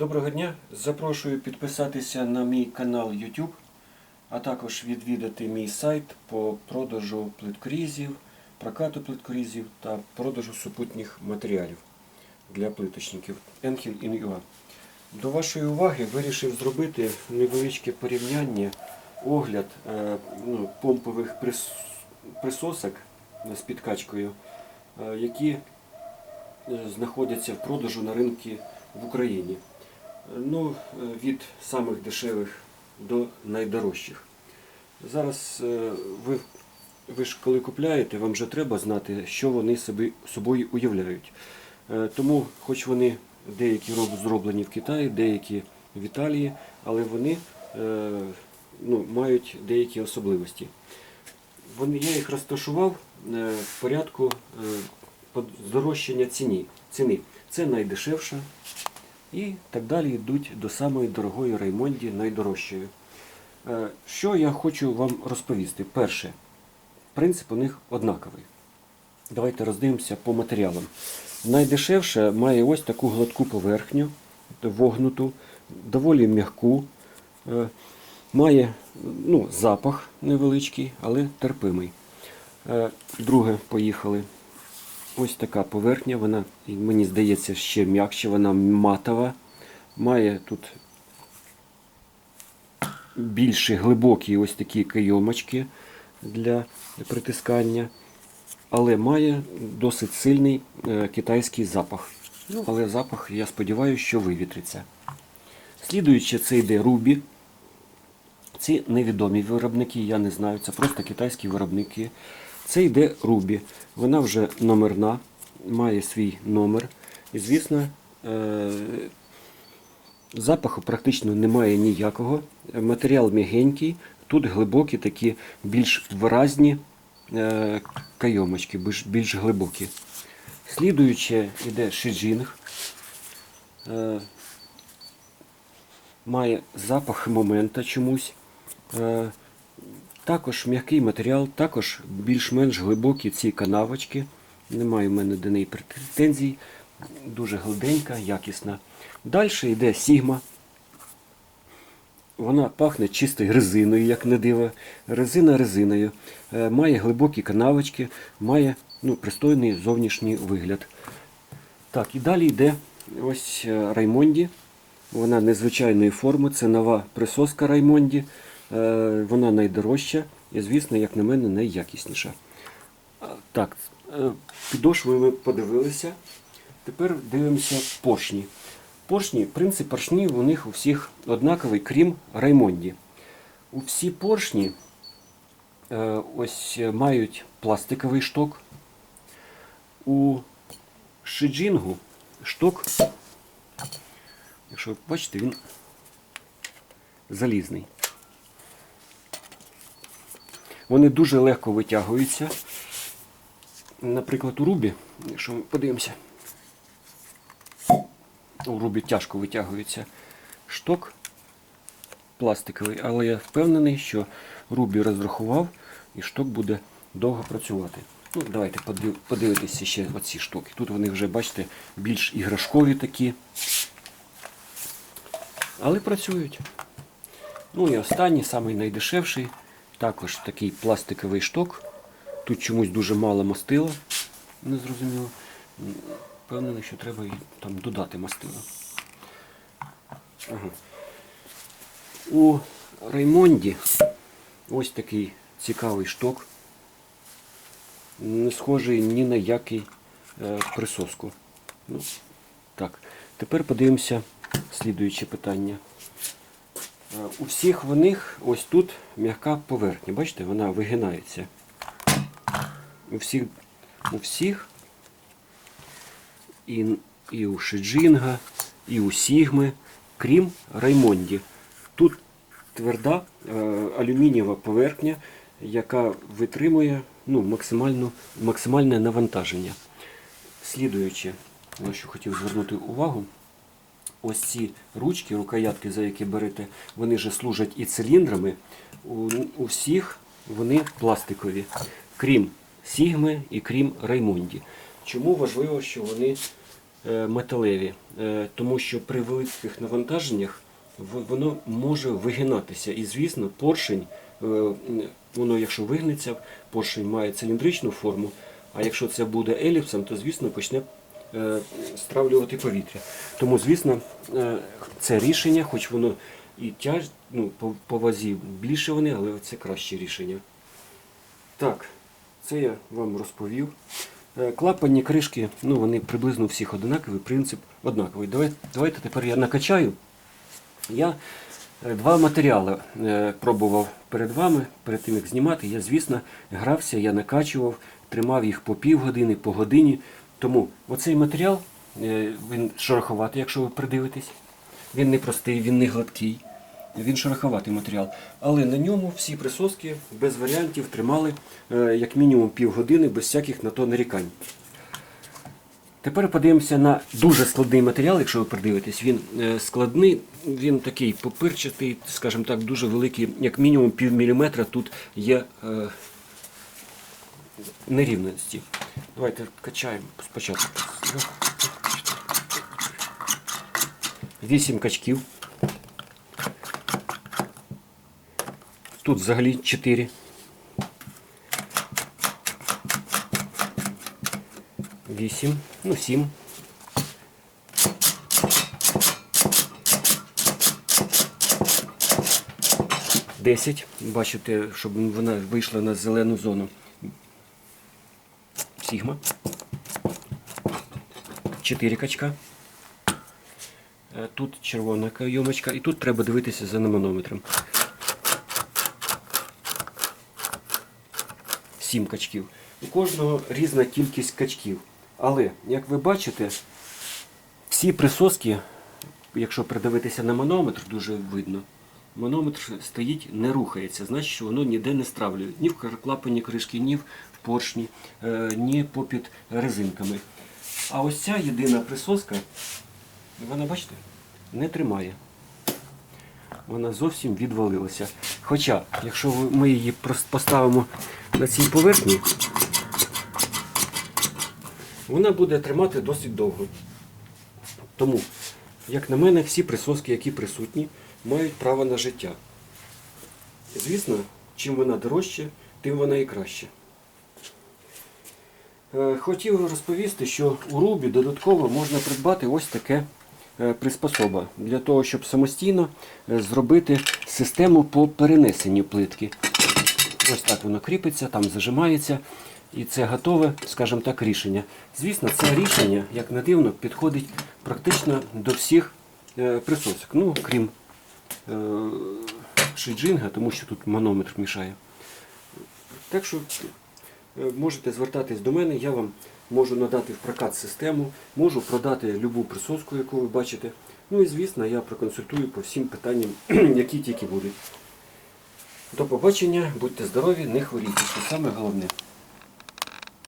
Доброго дня! Запрошую підписатися на мій канал YouTube, а також відвідати мій сайт по продажу плиткорізів, прокату плиткорізів та продажу супутніх матеріалів для плиточників Enhil in.ua. До вашої уваги вирішив зробити невеличке порівняння, огляд е, ну, помпових прис- присосок з підкачкою, е, які е, знаходяться в продажу на ринку в Україні. Ну, від самих дешевих до найдорожчих. Зараз е, ви, ви ж коли купляєте, вам вже треба знати, що вони собі, собою уявляють. Е, Тому, хоч вони деякі зроблені в Китаї, деякі в Італії, але вони е, ну, мають деякі особливості. Вони, я їх розташував в порядку здорожчання ціни. Це найдешевша, і так далі йдуть до самої дорогої Раймонді, найдорожчої. Е, Що я хочу вам розповісти? Перше, принцип у них однаковий. Давайте роздивимося по матеріалам. Найдешевша має ось таку гладку поверхню, вогнуту, доволі м'яку, е, має ну, запах невеличкий, але терпимий. Е, Друге, поїхали. Ось така поверхня, вона, мені здається, ще м'якше, вона матова. Має тут більш глибокі ось такі кайомочки для притискання, але має досить сильний е, китайський запах. Ну, але запах, я сподіваюся, що вивітриться. Слідуючи, це йде Рубі. Ці невідомі виробники, я не знаю, це просто китайські виробники. Це йде Рубі. Вона вже номерна, має свій номер. І, звісно, е, запаху практично немає ніякого. Матеріал м'ягенький, тут глибокі такі більш виразні е, кайомочки, більш, глибокі. Слідуюче йде шиджинг. Е, має запах момента чомусь. Також м'який матеріал, також більш-менш глибокі ці канавочки. Немає в мене до неї претензій. Дуже гладенька, якісна. Далі йде Сігма. Вона пахне чистою резиною, як не диво. Резина резиною. Е, Має глибокі канавочки, має ну, пристойний зовнішній вигляд. Так, і далі йде ось е, Раймонді. Вона незвичайної форми, це нова присоска Раймонді. Е, Вона найдорожча і, звісно, як на мене, найякісніша. Так, е, підошви ми подивилися. Тепер дивимося поршні. Поршні, принцип поршнів у них у всіх однаковий, крім Раймонді. У всі поршні е, ось мають пластиковий шток. У шиджингу шток, якщо ви бачите, він залізний. Вони дуже легко витягуються. Наприклад, у рубі, якщо ми подивимося, у рубі тяжко витягується шток пластиковий, але я впевнений, що рубі розрахував і шток буде довго працювати. Ну, Давайте подивитися ще оці штуки. Тут вони вже, бачите, більш іграшкові такі. Але працюють. Ну і останній, найдешевший, також такий пластиковий шток. Тут чомусь дуже мало мастила, незрозуміло. Впевнений, що треба там додати мастила. Ага. У Раймонді ось такий цікавий шток. Не схожий ні на який е, присоску. Ну, так. Тепер подивимося слідуюче питання. Е, У всіх в них ось тут м'яка поверхня. Бачите, вона вигинається. У всіх, у всіх і, і у Шиджинга, і у Сігми, крім Раймонді. Тут тверда е, алюмінієва поверхня, яка витримує ну, максимальну, максимальне навантаження. Слідуючи, на що хотів звернути увагу, ось ці ручки, рукоятки, за які берете, вони же служать і циліндрами. У, у всіх вони пластикові, крім Сігми і крім Раймонді. Чому важливо, що вони е, металеві, е, тому що при великих навантаженнях воно може вигинатися. І, звісно, поршень, е, воно, якщо вигнеться, поршень має циліндричну форму, а якщо це буде еліпсом, то, звісно, почне стравлювати повітря. Тому, звісно, е, це рішення, хоч воно і тяж, ну, по, по вазі більше вони, але це краще рішення. Так, це я вам розповів. Е, Клапанні кришки, ну вони приблизно всіх однакові, принцип однаковий. Давай- Давайте тепер я накачаю. Я е, два матеріали е, пробував перед вами, перед тим як знімати. Я, звісно, грався, я накачував, тримав їх по півгодини, по годині. Тому оцей матеріал, е, він шероховатий, якщо ви придивитесь. Він не простий, він не гладкий. Він шероховатий матеріал. Але на ньому всі присоски без варіантів тримали е, як мінімум півгодини без всяких на то нарікань. Тепер подивимося на дуже складний матеріал, якщо ви придивитесь. Він е, складний, він такий попирчатий, скажімо так, дуже великий, як мінімум пів міліметра тут є нерівності. Давайте качаємо спочатку. Вісім качків. Тут взагалі 4. Вісім, ну сім. Десять. Бачите, щоб вона вийшла на зелену зону. Сігма. Чотири качка. Е, Тут червона кайомочка. І тут треба дивитися за наманометром. Сім качків. У кожного різна кількість качків. Але, як ви бачите, всі присоски, якщо придивитися на манометр, дуже видно, манометр стоїть, не рухається, значить, що воно ніде не стравлює. Ні в клапані кришки, ні в поршні, е, ні попід резинками. А ось ця єдина присоска, вона, бачите, не тримає. Вона зовсім відвалилася. Хоча, якщо ми її поставимо на цій поверхні, вона буде тримати досить довго. Тому, як на мене, всі присоски, які присутні, мають право на життя. Звісно, чим вона дорожча, тим вона і краще. Е, Хотів розповісти, що у Рубі додатково можна придбати ось таке е, приспособа для того, щоб самостійно е, зробити систему по перенесенню плитки. Ось так воно кріпиться, там зажимається. І це готове, скажімо так, рішення. Звісно, це рішення, як не дивно, підходить практично до всіх присосок. Ну, крім шиджинга, тому що тут манометр мішає. Так що е, можете звертатись до мене, я вам можу надати в прокат систему, можу продати любу присоску, яку ви бачите. Ну і звісно, я проконсультую по всім питанням, які тільки будуть. До побачення, будьте здорові, не хворійте, що саме головне.